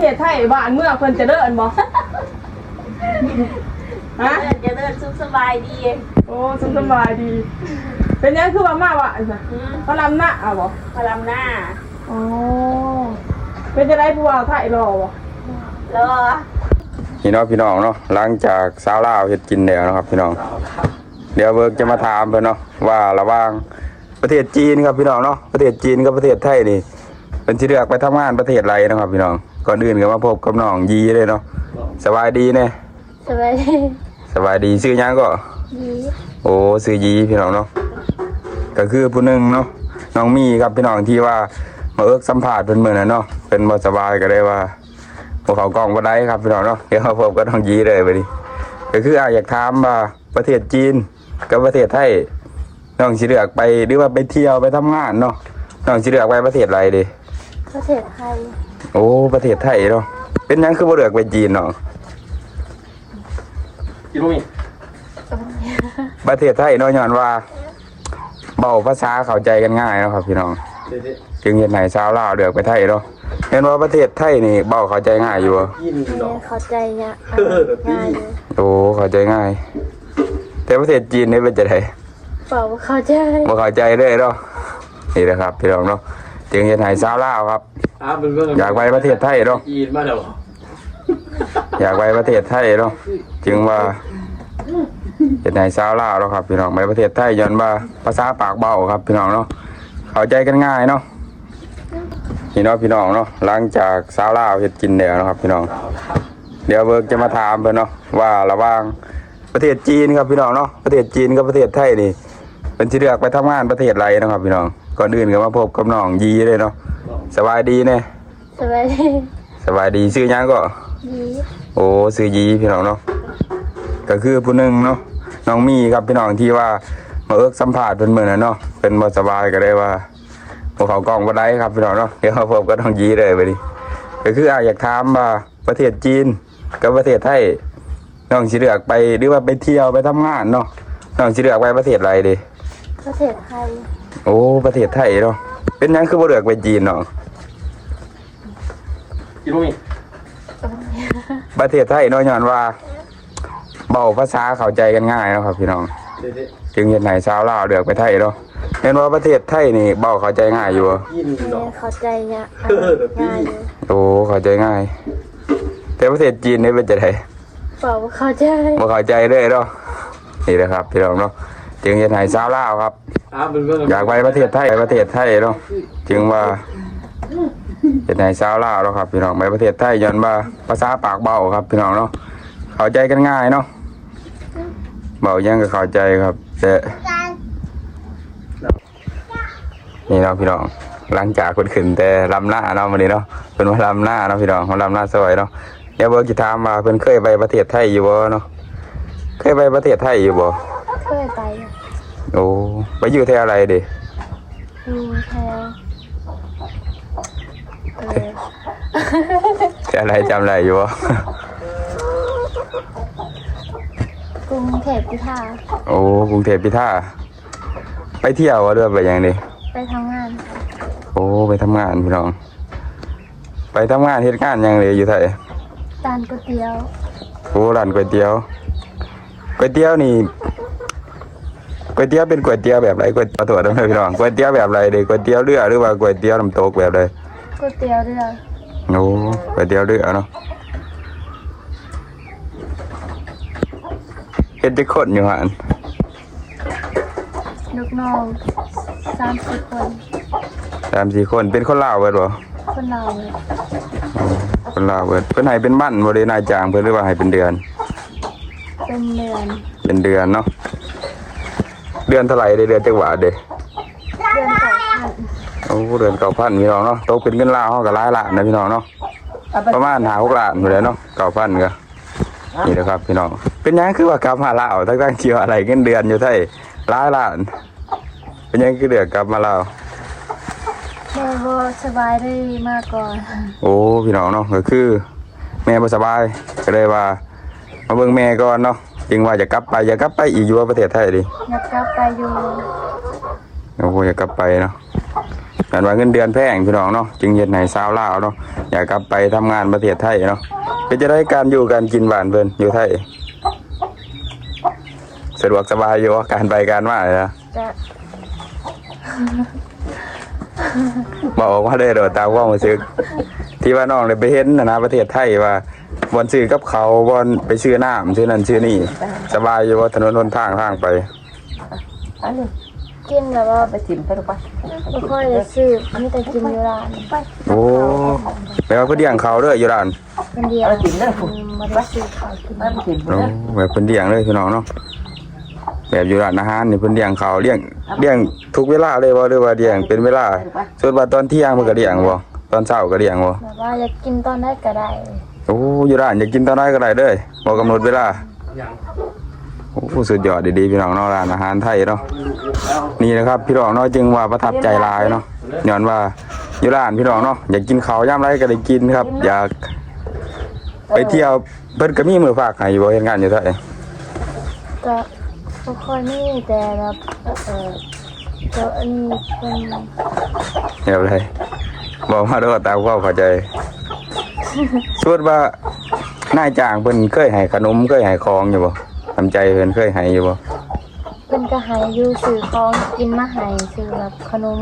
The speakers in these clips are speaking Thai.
เขตไทยบ้านเมืองเพิ่นเจะเลิศบ่ ฮะเดินจะเดินสุขสบายดีโอ้สมสบายดี เป็นยังคือว่ามาว่าอันน่ะอืมเขาลำหน้าอะบ่พลำหน้าอ๋อเป็นจะได้ผู้ว่าไทยรอบ่รอพี่น้องพี่น้องเนาะหลังจากสาวลาวเฮ็ดกินแล้วนะครับ พี่น้อง เดี๋ยวเบิร์กจะมาถามเพิ่นเนาะว่าระหว่างประเทศจีนครับพี่น้องเนาะประเทศจีนกับประเทศไทยนี่เป็นที่เลือกไปทำงานประเทศไรนะครับ พี่น้อง ก่อนอื่นก็มาพบกับน้องยีเลยเนาะสบายดีเน่สบายดีสบายดีชื่อหยังก็ดีโอ้ซื้อยีพี่น้องเนาะก็คือผู้หนึงเนาะน้องมีครับพี่น้องที่ว่ามาเอิกสัมภาษณ์เป็นมื้อนั้นเนาะเป็นบ่สบายก็ได้ว่าบ่เข้ากล้องบ่ได้ครับพี่น้องเนาะเดี๋ยวมาพบกับน้องยีเลยบัดนี้ก็คืออาอยากถามว่าประเทศจีนกับประเทศไทยน้องสิเลือกไปหรือว่าไปเที่ยวไปทำงานเนาะน้องสิเลือกไปประเทศอะไรดีประเทศไทย โอ้ประเทศไทยเนาะเป็นหยังคือบ่เลือกไปจีนเนาะกินบ่มีประเทศไทยเนาะย้อนว่าเบาภาษาเข้าใจกันง่ายเนาะครับ พี่น้องเด็ดจึงเห็นไหนชาวลาวเลือกไปไทยเนาะเห็นว่าประเทศไทยนี่เบาเข้าใจง่ายอยู่บ่ๆกินเรีดอยกนเข้าใจเนี่ยเออแบบนี้ ง่ายเลยโอ้เข้าใจง่าย แต่ประเทศจีนนี่เป็นจะได เปล่าเข้าใจ บ่เข้าใจเลยเนาะนี่นะครับพี่น้องเนาะจึงเห็นไหนชาวลาวครับ อ้าวเป็นเรื่องอยากไปประเทศไทยเนาะกินมาแล้วอยากไปประเทศไทยเนาะจึงว่าเป็นนายสาวลาวเนาะครับพี่น้องไปประเทศไทยย้อนว่าภาษาปากเบาครับพี่น้องเนาะเข้าใจกันง่ายเนาะพี่น้องพี่น้องเนาะหลังจากสาวลาวเฮ็ดกินแล้วเนาะครับพี่น้อง เดี๋ยวเบิร์กจะมาถามเพิ่นเนาะว่าระหว่างประเทศจีนครับพี่น้องเนาะประเทศจีนกับประเทศไทยนี่เป็นที่เลือกไปทำงานประเทศไรนาะครับพี่น้องก่อนอื่นก็มาพบกับน้องยีเลยเนาะ สบายดีเน่สบายดีสบายดีชื่อหยังก็ ดีโอ้ซื้อยีพี่น้องเนาะก็คือผู้หนึงเนาะน้องมีครับพี่น้องที่ว่ามาเอิกสัมภาษณ์เป็นมือนั้นเนาะเป็นบ่สบายก็ได้ว่าบ่เขากล้องบ่ได้ครับพี่น้องเนาะเดี๋ยวมาพบกับน้องยีเลยบัดนี้ก็คืออาอยากถามว่าประเทศจีนกับประเทศไทยน้องสิเลือกไปหรือว่าไปเที่ยวไปทำงานเนาะน้องสิเลือกไปประเทศอะไรดีประเทศไทยโอ้ประเทศไทยเนาะ เป็นหยังคือบ่เลือกไปจีนเนาะกินบ่มีประเทศไทยเนาะย้อนว่าเบาภาษาเข้าใจกันง่ายเนาะครับ พี่น้อง เด็ดจึงเห็นไหนชาวลาวเลือกไปไทยเนาะเห็นว่าประเทศไทยนี่เบาเข้าใจง่ายอยู่บ่ ๆกินเรีดยอนกเข้าใจเนี่ยเออแบบนี้ ง่ายเลยโอ้เข้าใจง่าย แต่ประเทศจีนนี่เป็นจะไดเปล่าเข้าใจ บ่เข้าใจเลยเนาะนี่แหละครับ พี่น้องเนาะจึงเห็นไหนชาวลาวครับ อ้าวเป็นเรื่องอยากไปประเทศไทยไปประเทศไทยเนาะจึงว่าเห็นไหนชาวลาวเนาะครับพี่น้องไปประเทศไทยย้อนว่าภาษาปากเบาครับพี่น้องเนาะเข้าใจกันง่ายเนาะเบายังก็เข้าใจครับแต่นี่เนาะพี่น้องหลังจากคนขึ้นแต่ลำหน้าเนาะวันนี้เนาะเป็นว่าลำหน้าเนาะพี่น้องมาลำหน้าสวยเนาะเดี๋ยวเบิร์กิถามมาเพิ่นเคยไปประเทศไทยอยู่บ่เนาะเคยไปประเทศไทยอยู่บ่เคยไป โอ้ไปอยู่แถวอะไรดิอยู่แถวเออแถวอะไรจำอะไรอยู่บ่กรุงเทพพิธาโอ้กรุงเทพพิท่าไปเที่ยววะเรือไปยังดิไปทำงาน โอ้ไปทำงานพี่น้อง ไปทำงานเฮ็ดงานหยังเลยอยู่ไทยตานก๋วยเตี๋ยวโอ้ร้านก๋วยเตี๋ยวก๋วยเตี๋ยวนี่ ก๋วยเตี๋ยวเป็นก๋วยเตี๋ยวแบบไรก๋วยเตี๋ยวตัวนั้นพี่น้องก๋วยเตี๋ยวแบบไรเด้ก๋วยเตี๋ยวเรือหรือว่าก๋วยเตี๋ยวน้ำตกแบบใดก๋วยเตี๋ยวเรือโอ้ก๋วยเตี๋ยวเรือเนาะเฮ็ดจะคนอยู่หั่นลูกน้องสามสิบคนสามสี่คนเป็นคนลาวเบิดบ่คนเราเลยคนลาวเบิดเพิ่นให้เป็นมั่นบ่ได้นายจ้างเพิ่นหรือว่าให้เป็นเดือน เป็นเดือน เป็นเดือนเนาะ เดือนเท่าไหร่เด้เดือนจักบาทเด้เดือนต่อพันโอ้เดือนเก้าพันพี่น้องเนาะตกเป็นเงินลาวเฮาก็หลายล้านนะพี่น้องเนาะประมาณ5 6ล้านพุ่นแหละเนาะเก้าพันก็นี่นะครับพี่น้องเป็นหยังคือว่ากลับมาลาวทั้งๆที่ว่าอะไรเงินเดือนอยู่ไทยหลายล้าน เป็นหยังคือเดือกกลับมาลาวแม่บ่สบายได้มาก่อน โอ้พี่น้องเนาะก็คือ แม่บ่สบายก็เลยว่า มาเบิ่งแม่ก่อนเนาะ จึงว่าจะกลับไปอยากกลับไปอีกอยู่ว่าประเทศไทยดิอยากกลับไปอยู่โอ้โหอยากกลับไปเนาะกันว่าเงินเดือนแพงพี่น้องเนาะจึงเฮ็ดให้สาวลาวเนาะอยากกลับไปทำงานประเทศไทยเนาะเป็นจะได้การอยู่การกินบ้านเพิ่นอยู่ไทยสะดวกสบายอยู่การไปการมาเลยนะจะบอกออกมาเลยโดดตามความรู้สึก ที่ว่าน้องเลยไปเห็นนะนะประเทศไทยว่า บอนซื้อกับเขาบอนไปซื้อน้ำซื้อนั่นซื้อนี่ สบายอยู่ว่าถนนหนทางทางไปอันนี้กินแบบว่าไปถิ่มไปลูกไปไม่ค่อยได้ซื้อมีแต่กินอยู่ร้านไปโอ้แปลว่าเพื่นเลี้ยงเขาเด้ออยู่ร้านคนเดียวเอาถิ่มเด้ออืมไมาได้ซื้อข้าวกินไปถิ่มโอ้เด้อแบบเพื่นเลี้ยงเลยพี่น้องเนาะแบบอยู่ร้านอาหารนี่เพื่นเลี้ยงเขาเลี้ยงเลี้ยงทุกเวลาเลยว่าหรือว่าเลี้ยงเป็นเวลาส่วนว่าตอนเที่ยงเพิ่นก็เลี้ยงบ่ตอนเช้าก็เลี้ยงบ่แบบว่าอยากกินตอนไหนก็ได้ โอ้อยู่ร้านอยากกินตอนไหนก็ได้เด้อบ่กำหนดเวลาโอ้สุดยอดดีๆพี่น้องเนาะร้านอาหารไทยเนาะนี่นะครับ พี่น้องเนาะจึงว่าประทับใจหลายเนาะย้อนว่าอยู่ร้านพี่น้องเนาะอยากกินข้าวยามไรก็ได้กินครับ อยาก ไปเที่ยวเพิ่นก็มีมือฝากให้อยู่บ่เฮ็ดงานอยู่ไทยก็ไม่ค่อยมีแต่แบบเออเจ้าอันนี้เป็นเดี๋ยวไรบอกมาเด้อตามความเข้าใจ สวดว่านายจ้างเพิ่นเคยให้ขนมเคยให้ของอยู่บ่ทำใจเพิ่นเคยให้อยู่บ่เป็นกระหายอยู่ซื้อของกินมาให้ซื้อแบบขนม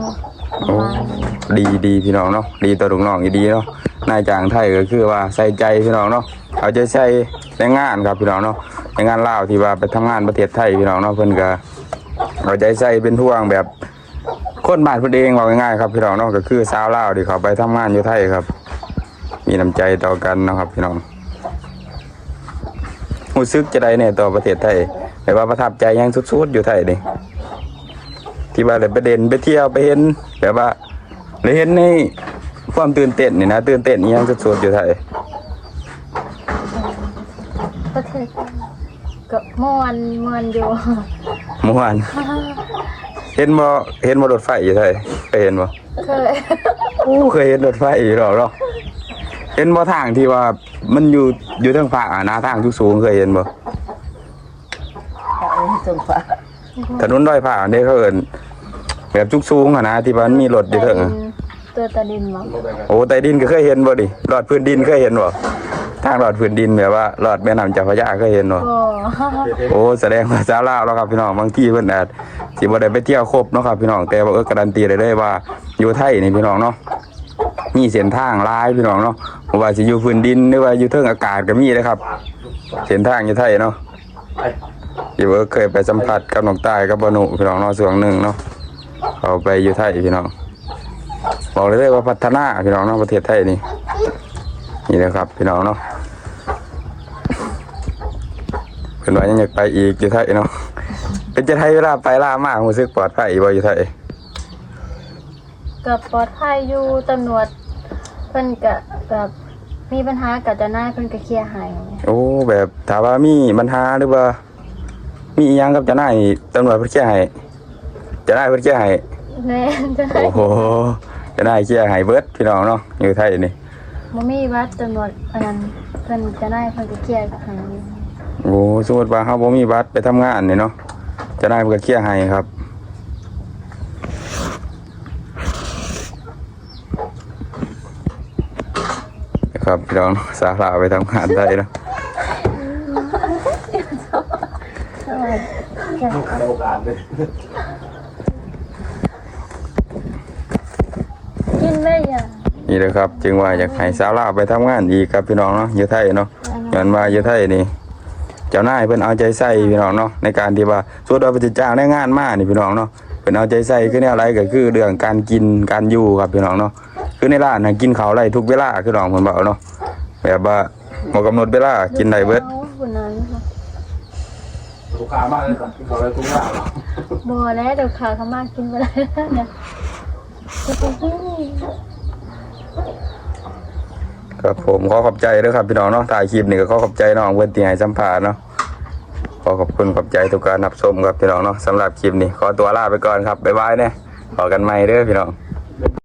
ประมาณนี้ดีดีพี่น้องเนาะดีต่อลูกน้องอีดีเนาะนายจ้างไทยก็คือว่าใส่ใจพี่น้องเนาะเอาใจใส่ในงานครับพี่น้องเนาะในงานลาวที่ว่าไปทำงานประเทศไทยพี่น้องเนาะเพิ่นก็เอาใจใส่เป็นห่วงแบบคนบ้านเพิ่นเองว่าง่ายๆครับพี่น้องเนาะก็คือสาวลาวที่เขาไปทำงานอยู่ไทยครับ มีน้ำใจต่อกันเนาะครับพี่น้องรู้สึกจะได้เนี่ยต่อประเทศไทยแต่ว่าประทับใจยังสุดๆอยู่ไทยนี่ที่ว่าได้ไปเด่นไปเที่ยวไปเห็นแบบว่าได้เห็นในความตื่นเต้นนี่นะตื่นเต้นอีหยังสุดๆอยู่ไทยประเทศกับม่วนม่วนอยู่เมื่อวานเห็นบ่เห็นบ่รถไฟอยู่ไทยเคยเห็นบ่เคยอู้เคยเห็นรถไฟอยู่หรอกเนาะ เห็นบ่ทางที่ว่ามันอยู่อยู่ทางภาคอะนะทางสูงๆเคยเห็นบ่เอาให้ส่งฝาถนนดอยผาเนี่ยเขาเอินแบบจุกสูงอะนะที่มันมีรถอยู่เถิงอะตัวตะดินมั้งโอ้ใต้ดินก็เคยเห็นบ่ดิหลอดพื้นดินเคยเห็นบ่ทางหลอดพื้นดินแบบว่าหลอดแม่น้ำเจ้าพระยาเคยเห็นบ่โอ้โอ้แสดงภาษาลาวแล้วครับพี่น้องบางที่เพิ่นอาจสิบ่ได้ไปเที่ยวครบเนาะครับพี่น้องแต่ว่าเออการันตีได้เลยว่าอยู่ไทยนี่พี่น้องเนาะ มีเส้นทางลายพี่น้องเนาะบ่ว่าสิอยู่พื้นดินหรือว่าอยู่เทิงอากาศก็มีเลยครับเส้นทางอยู่ไทยเนาะที่ว่เคยไปสัมผัสกับน้องตายกับบนุพี่น้องเนาะส่วนหนึ่งเนาะเขาไปอยู่ไทยพี่น้องบอกเลยว่าพัฒนาพี่น้องเนาะประเทศไทยนี่นี่นะครับพี่น้องเนาะเพิ่นว่ายังอยากไปอีกอยู่ไทยเนาะเป็นจะไทยเวลาไปล่ามากรู้สึกปลอดภัยบ่อยู่ไทย กับปลอดภัยอยู่ตำรวจเพิ่นกะแบบมีปัญหากับเจ้านายเพิ่นก็เคลียร์ให้โอ้ แบบถามว่ามีปัญหาหรือว่า มีอิหยังกับเจ้านายตำรวจเพิ่นเคลียร์ให้เจ้านายเพิ่นเคลียร์ให้แม่นเจ้านายโอ้โหเจ้านายเคลียร์ให้เบิดพี่น้องเนาะอยู่ไทยนี่บ่มีวัดตำรวจอันนั้นเพิ่นเจ้านายเพิ่นก็เคลียร์ให้โอ้สมมติว่าเฮาบ่มีบัตรไปทำงานนี่เนาะเจ้านายเพิ่นก็เคลียร์ให้ครับ ครับพี่น้องสาระไปทำงานได้เนาะกินได้ยังนี่เลยครับ จึงว่าอยากให้สาวลาวไปทำงานอีกครับพี่น้องเนาะอยู่ไทยเนาะย้อนว่าอยู่ไทยนี่ เจ้านายเพิ่นเอาใจใส่พี่น้องเนาะในการที่ว่าส่วนเราไปติดจ้างได้งานมานี่พี่น้องเนาะเพิ่นเอาใจใส่คือแนวอะไรก็คือเรื่องการกินการอยู่ครับพี่น้องเนาะ คือในร้านน่ะกินข้าวไรทุกเวลาคือน้องเพิ่นบอกเนาะแบบว่าบ่กำหนดเวลากินได้เบิดอาคนนั้นค่ะลูกค้ามากเลยครับเขาเลยทุกอย่างบ่แล้วเดี๋ยวขาเขามากินบ่ได้เนี่ยจะไปที่นี่ครับผมขอขอบใจด้วยครับพี่น้องเนาะถ่ายคลิปนี่ก็ขอขอบใจน้องเพื่อนที่ให้สัมภาษณ์เนาะขอขอบคุณขอบใจทุกการรับชมครับพี่น้องเนาะสำหรับคลิปนี้ขอตัวลาไปก่อนครับบ๊ายบายเนี่ยขอกันใหม่เด้อพี่น้อง